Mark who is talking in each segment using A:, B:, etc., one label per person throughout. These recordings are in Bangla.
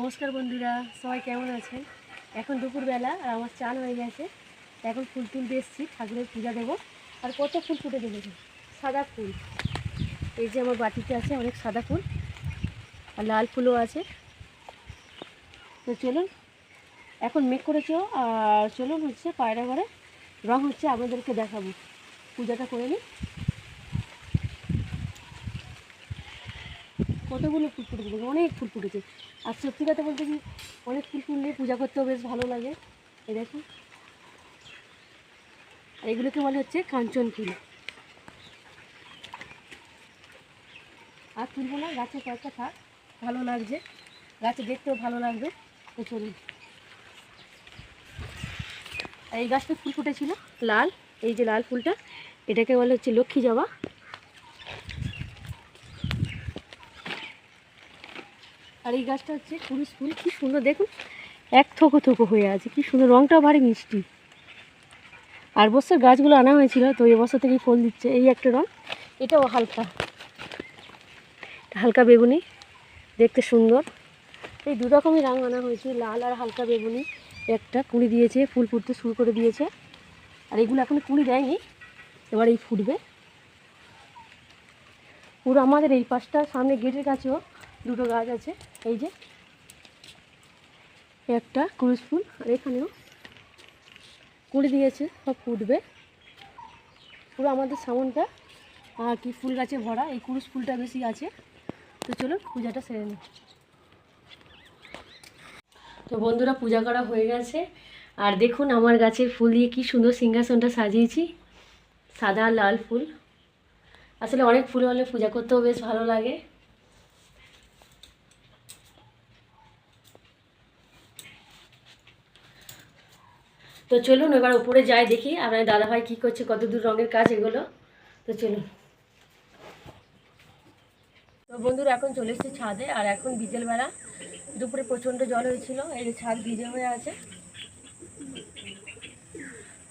A: নমস্কার বন্ধুরা, সবাই কেমন আছেন? এখন দুপুরবেলা আর আমার চান হয়ে গেছে। এখন ফুল তুলতে এসেছি, ঠাকুরের পূজা দেবো। আর কত ফুল ফুটে দেবো সাদা ফুল। এই যে আমার বাটিতে আছে অনেক সাদা ফুল, আর লাল ফুলও আছে। তো চলুন, এখন মেক করেছ, আর চলুন হচ্ছে পায়রা ঘরে, রং হচ্ছে আপনাদেরকে দেখাবো। পূজাটা করে নিই। কতগুলো ফুল ফুটেছে অনেক ফুল ফুটেছে। আর সত্যি কথা বলতে কি, অনেক ফুল ফুললে পূজা করতেও বেশ ভালো লাগে। এই দেখুন। আর এগুলোকে বলে হচ্ছে কাঞ্চন ফুল। আর তুলবো না, গাছে কয়েকটা থাক, ভালো লাগছে। গাছে দেখতেও ভালো লাগবে, তো চলুন। এই গাছটা ফুল ফুটেছিল, লাল, এই যে লাল ফুলটা, এটাকে বলে হচ্ছে লক্ষ্মী জবা। আর এই গাছটা হচ্ছে কুরুশ ফুল, কি সুন্দর, দেখুন, এক থোকো থোকো হয়ে আছে, কি সুন্দর রংটাও ভারী মিষ্টি। আর বছর গাছগুলো আনা হয়েছিল, তো এবছর থেকেই ফুল দিচ্ছে, এই একটা রং, এটাও হালকা হালকা বেগুনি, দেখতে সুন্দর। এই দু রকমই রং আনা হয়েছে, লাল আর হালকা বেগুনি, একটা কুড়ি দিয়েছে, ফুল ফুটতে শুরু করে দিয়েছে, আর এগুলো এখন কুড়ি দেয়নি, এবার এই ফুটবে। পুরো আমাদের এই পাশটা, সামনে গেটের কাছেও দুটো গাছ আছে, এই যে। একটা কুরুশ ফুল, আর এখানেও কুড়ি দিয়েছে, সব ফুটবে। পুরো আমাদের সামনটা কি ফুল গাছে ভরা, এই কুরুশ ফুলটা বেশি আছে। তো চলো, পূজাটা সেরে নিই। তো বন্ধুরা, পূজা করা হয়ে গেছে। আর দেখুন, আমার গাছের ফুল দিয়ে কি সুন্দর সিংহাসনটা সাজিয়েছি। সাদা লাল ফুল। আসলে অনেক ফুল হলে পূজা করতেও বেশ ভালো লাগে। তো চলুন এবার উপরে যাই দেখি আপনার দাদাভাই কী করছে, কত দূর রঙের কাজ এগুলো। তো চলুন। তো বন্ধুরা, এখন চলে এসেছে ছাদে, আর এখন বিকেলবেলা দুপুরে প্রচণ্ড জল হয়েছিল, এই যে ছাদ ভিজে হয়ে আছে।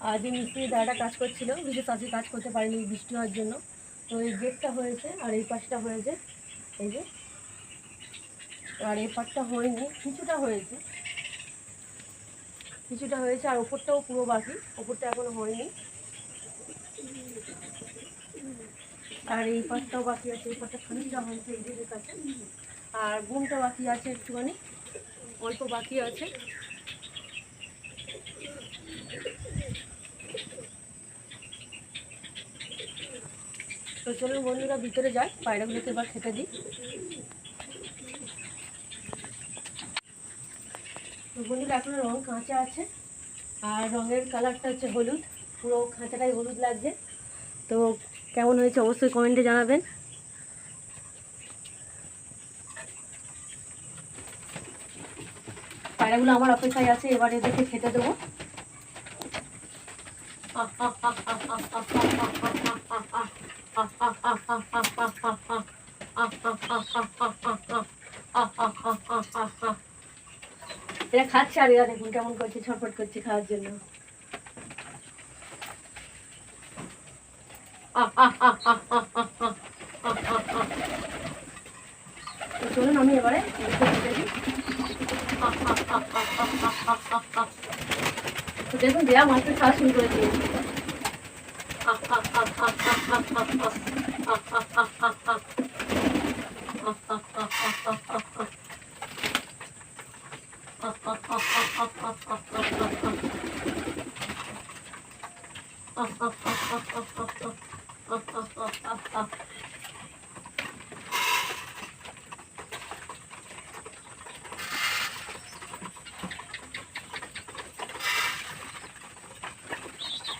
A: আর যে মিস্ত্রি দাদাটা কাজ করছিল বিশেষ আজকে কাজ করতে পারেনি বৃষ্টি হওয়ার জন্য। তো এই গেটটা হয়েছে, আর এই পাশটা হয়েছে, এই যে। আর এই পাশটা হয়নি, কিছুটা হয়েছে। কিছুটা হয়েছে আর ওপরটাও পুরো বাকি, ওপরটা এখনও হয়নি। আর এই পাশটাও বাকি আছে, এই পাশটা খানিকটা হয়েছে এই কাছে। আর ঘুমটা বাকি আছে একটুখানি, অল্প বাকি আছে। তো চলুন বন্ধুরা, ভিতরে যাই, পায়রাগুলোকে এবার খেতে দিই। তো বন্ধুরা, এখনও রং কাঁচা আছে। আর রঙের কালারটা হচ্ছে হলুদ। পুরো খাঁচাটাই হলুদ লাগছে। তো কেমন হয়েছে অবশ্যই কমেন্টে জানাবেন। পায়রাগুলো আমার অপেক্ষায় আছে, এবার এদেরকে খেতে দেবো। এরা খাচ্ছে আর দেখুন কেমন করছে, ছটফট করছে খাওয়ার জন্য। চলুন আমি এবারে দেখুন দেয়া মাত্র খাওয়া শুরু করে দিয়েছে।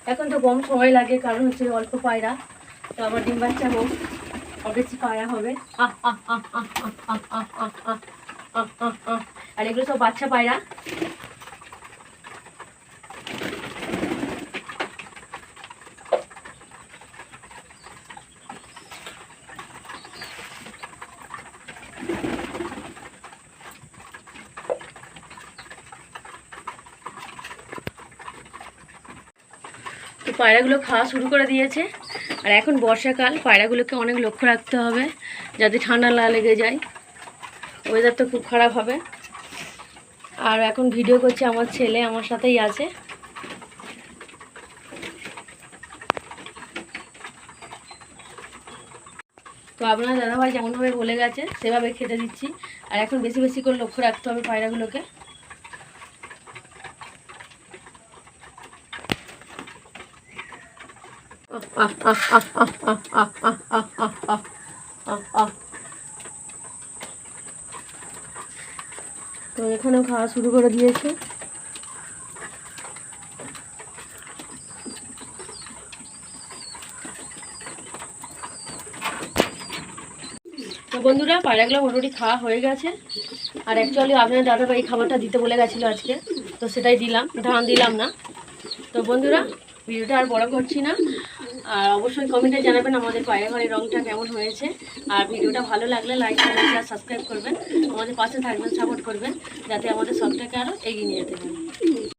A: এখন তো কম সময় লাগে কারণ হচ্ছে অল্প পায়রা তো আবার ডিম বাচ্চা হোক অবশ্যই বেশি পায়রা হবে আর এগুলো সব বাচ্চা পায়রা পায়রাগুলো খাওয়া শুরু করে দিয়েছে। আর এখন বর্ষাকাল, পায়রাগুলোকে অনেক লক্ষ্য রাখতে হবে যাতে ঠান্ডা না লেগে যায়। ওয়েদার তো খুব খারাপ হবে। আর এখন ভিডিও করছে আমার ছেলে, আমার সাথেই আছে। তো আপনার দাদাভাই যেমনভাবে বলে গেছে, সেভাবে খেতে দিচ্ছি। আর এখন বেশি বেশি করে লক্ষ্য রাখতে হবে পায়রাগুলোকে। তো এখানেও খাওয়া শুরু করে দিয়েছে। বন্ধুরা, পায়রাগুলো মোটামুটি খাওয়া হয়ে গেছে। আর অ্যাকচুয়ালি আপনার দাদা এই খাবারটা দিতে বলে গেছিল আজকে। তো সেটাই দিলাম ধান দিলাম না। তো বন্ধুরা, ভিডিওটা আর বড় করছি না। আর অবশ্যই কমেন্টে জানাবেন আমাদের পায়ের ঘরের রঙটা কেমন হয়েছে। আর ভিডিওটা ভালো লাগলে লাইক কমেন্ট আর সাবস্ক্রাইব করবেন। আমাদের পাশে থাকবেন সাপোর্ট করবেন। যাতে আমাদের সবটাকে আরও এগিয়ে নিয়ে যেতে পারি।